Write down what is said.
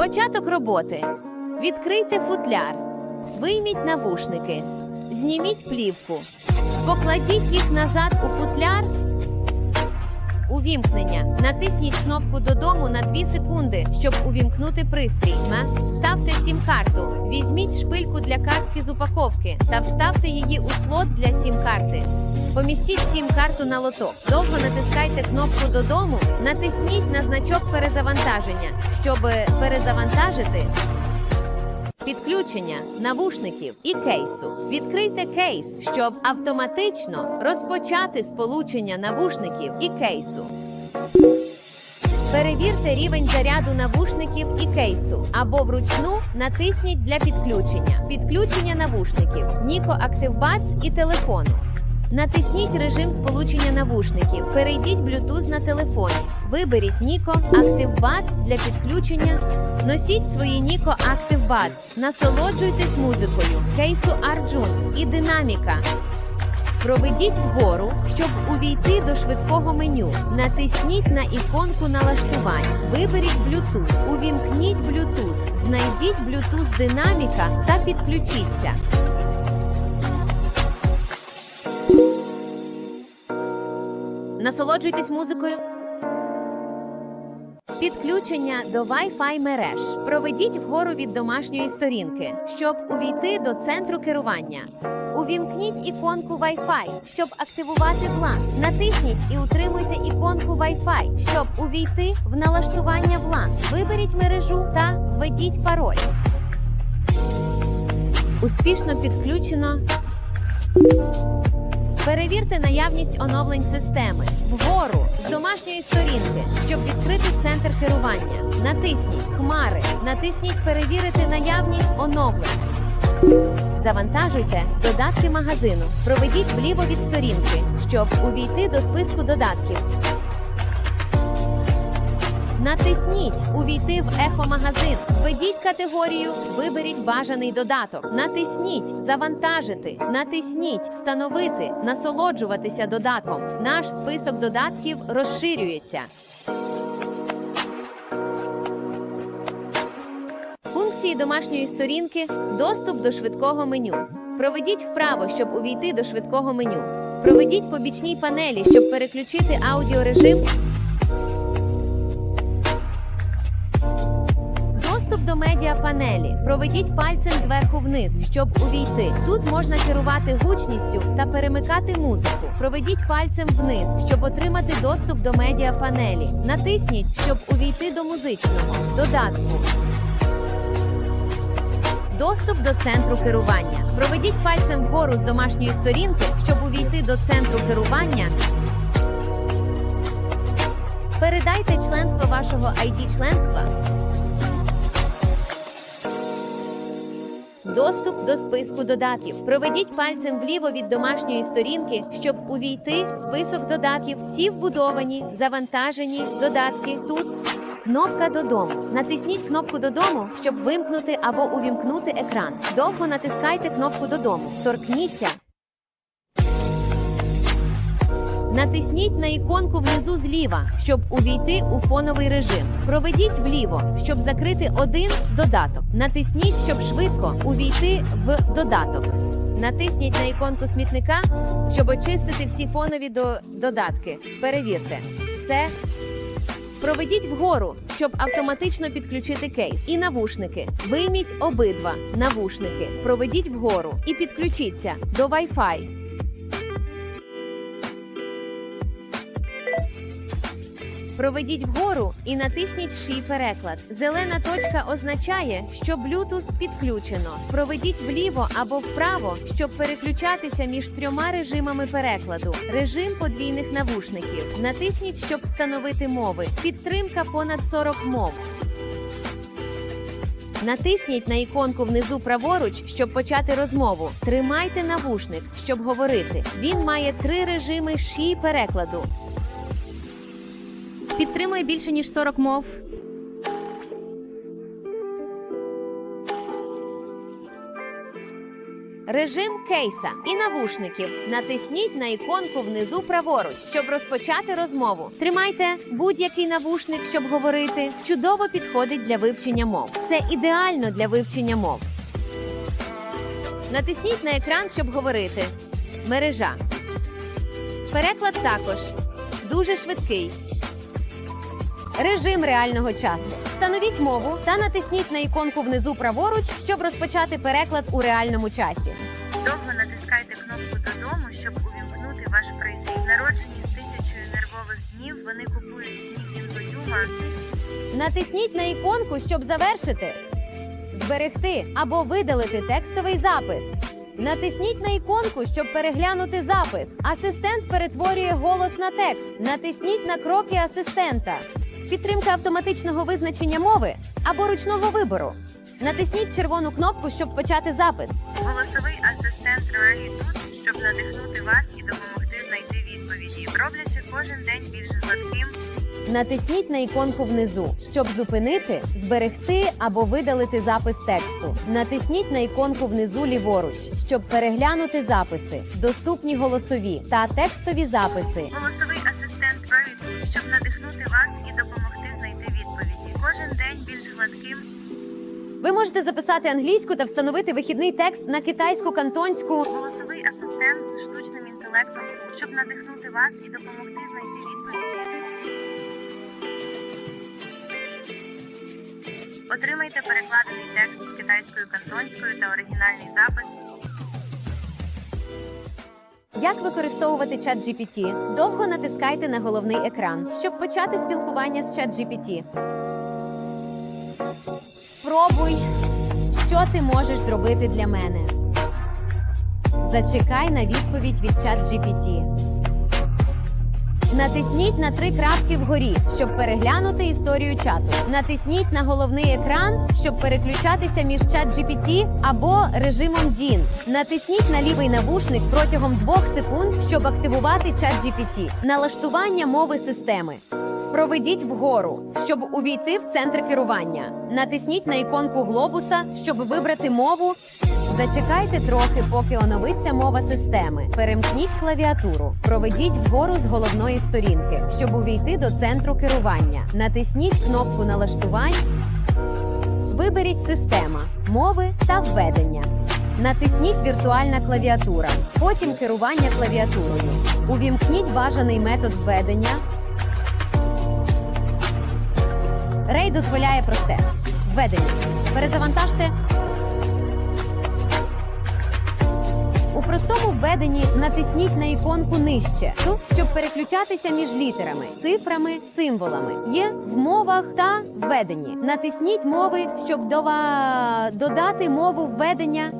Початок роботи. Відкрийте футляр. Вийміть навушники. Зніміть плівку. Покладіть їх назад у футляр. Увімкнення. Натисніть кнопку додому на 2 секунди, щоб увімкнути пристрій. Вставте сім-карту. Візьміть шпильку для картки з упаковки та вставте її у слот для сім-карти. Помістіть сім-карту на лоток. Довго натискайте кнопку додому. Натисніть на значок перезавантаження, щоб перезавантажити підключення навушників і кейсу. Відкрийте кейс, щоб автоматично розпочати сполучення навушників і кейсу. Перевірте рівень заряду навушників і кейсу або вручну натисніть для підключення. Підключення навушників, Ніко Активбац і телефону. Натисніть режим сполучення навушників. Перейдіть Bluetooth на телефоні. Виберіть Ніко ActiveBuds для підключення. Носіть свої Ніко ActiveBuds. Насолоджуйтесь музикою, кейсу Arjun і динаміка. Проведіть вгору, щоб увійти до швидкого меню. Натисніть на іконку налаштувань. Виберіть Bluetooth. Увімкніть Bluetooth. Знайдіть Bluetooth динаміка та підключіться. Насолоджуйтесь музикою. Підключення до Wi-Fi мереж. Проведіть вгору від домашньої сторінки, щоб увійти до центру керування. Увімкніть іконку Wi-Fi, щоб активувати влад. Натисніть і утримуйте іконку Wi-Fi, щоб увійти в налаштування влад. Виберіть мережу та введіть пароль. Успішно підключено. Перевірте наявність оновлень системи вгору з домашньої сторінки, щоб відкрити центр керування. Натисніть Хмари. Натисніть Перевірити наявність оновлень. Завантажуйте додатки магазину. Проведіть вліво від сторінки, щоб увійти до списку додатків. Натисніть Увійти в ехо-магазин. Введіть категорію, виберіть бажаний додаток. Натисніть Завантажити. Натисніть Встановити, насолоджуватися додатком. Наш список додатків розширюється. Функції домашньої сторінки доступ до швидкого меню. Проведіть вправо, щоб увійти до швидкого меню. Проведіть по бічній панелі, щоб переключити аудіорежим. До медіапанелі. Проведіть пальцем зверху вниз, щоб увійти. Тут можна керувати гучністю та перемикати музику. Проведіть пальцем вниз, щоб отримати доступ до медіапанелі. Натисніть, щоб увійти до музичного додатку. Доступ до центру керування. Проведіть пальцем вгору з домашньої сторінки, щоб увійти до центру керування. Передайте членство вашого ID-членства. Доступ до списку додатків. Проведіть пальцем вліво від домашньої сторінки, щоб увійти в список додатків. Всі вбудовані, завантажені додатки тут. Кнопка додому. Натисніть кнопку додому, щоб вимкнути або увімкнути екран. Довго натискайте кнопку додому. Торкніться. Натисніть на іконку внизу зліва, щоб увійти у фоновий режим. Проведіть вліво, щоб закрити один додаток. Натисніть, щоб швидко увійти в додаток. Натисніть на іконку смітника, щоб очистити всі фонові до... додатки. Перевірте. Це Проведіть вгору, щоб автоматично підключити кейс і навушники. Вийміть обидва навушники. Проведіть вгору і підключіться до Wi-Fi. Проведіть вгору і натисніть Ший переклад. Зелена точка означає, що Bluetooth підключено. Проведіть вліво або вправо, щоб переключатися між трьома режимами перекладу. Режим подвійних навушників. Натисніть, щоб встановити мови. Підтримка понад 40 мов. Натисніть на іконку внизу праворуч, щоб почати розмову. Тримайте навушник, щоб говорити. Він має три режими ші перекладу. Підтримує більше ніж 40 мов. режим кейса і навушників. Натисніть на іконку внизу праворуч, щоб розпочати розмову. Тримайте будь-який навушник, щоб говорити. Чудово підходить для вивчення мов. Це ідеально для вивчення мов. Натисніть на екран, щоб говорити. Мережа. Переклад також дуже швидкий. Режим реального часу. Встановіть мову та натисніть на іконку внизу праворуч, щоб розпочати переклад у реальному часі. Довго натискайте кнопку додому, щоб увімкнути ваш пристрій. Народжені з тисячою нервових днів, вони купують сніг інводюма. Натисніть на іконку, щоб завершити, зберегти або видалити текстовий запис. Натисніть на іконку, щоб переглянути запис. Асистент перетворює голос на текст. Натисніть на кроки асистента. Підтримка автоматичного визначення мови або ручного вибору. Натисніть червону кнопку, щоб почати запис. Голосовий асистент Роалі тут, щоб надихнути вас і допомогти знайти відповіді, роблячи кожен день більш гладким. Натисніть на іконку внизу, щоб зупинити, зберегти або видалити запис тексту. Натисніть на іконку внизу ліворуч, щоб переглянути записи, доступні голосові та текстові записи. Голосовий асистент Роалі тут, щоб надихнути день більш гладким. Ви можете записати англійську та встановити вихідний текст на китайську кантонську. Голосовий асистент з штучним інтелектом, щоб надихнути вас і допомогти знайти відповіді. Отримайте перекладений текст з китайською кантонською та оригінальний запис. Як використовувати чат GPT? Довго натискайте на головний екран, щоб почати спілкування з чат GPT. Спробуй, що ти можеш зробити для мене. Зачекай на відповідь від чат GPT. Натисніть на три крапки вгорі, щоб переглянути історію чату. Натисніть на головний екран, щоб переключатися між чат GPT або режимом DIN. Натисніть на лівий навушник протягом двох секунд, щоб активувати чат GPT. Налаштування мови системи. Проведіть вгору, щоб увійти в центр керування. Натисніть на іконку глобуса, щоб вибрати мову. Зачекайте трохи, поки оновиться мова системи. Перемкніть клавіатуру. Проведіть вгору з головної сторінки, щоб увійти до центру керування. Натисніть кнопку налаштувань. Виберіть система, мови та введення. Натисніть віртуальна клавіатура, потім керування клавіатурою. Увімкніть бажаний метод введення. Рей дозволяє просте введення. Перезавантажте. У простому введенні натисніть на іконку нижче, щоб переключатися між літерами, цифрами, символами. Є в мовах та введенні. Натисніть мови, щоб дова... додати мову введення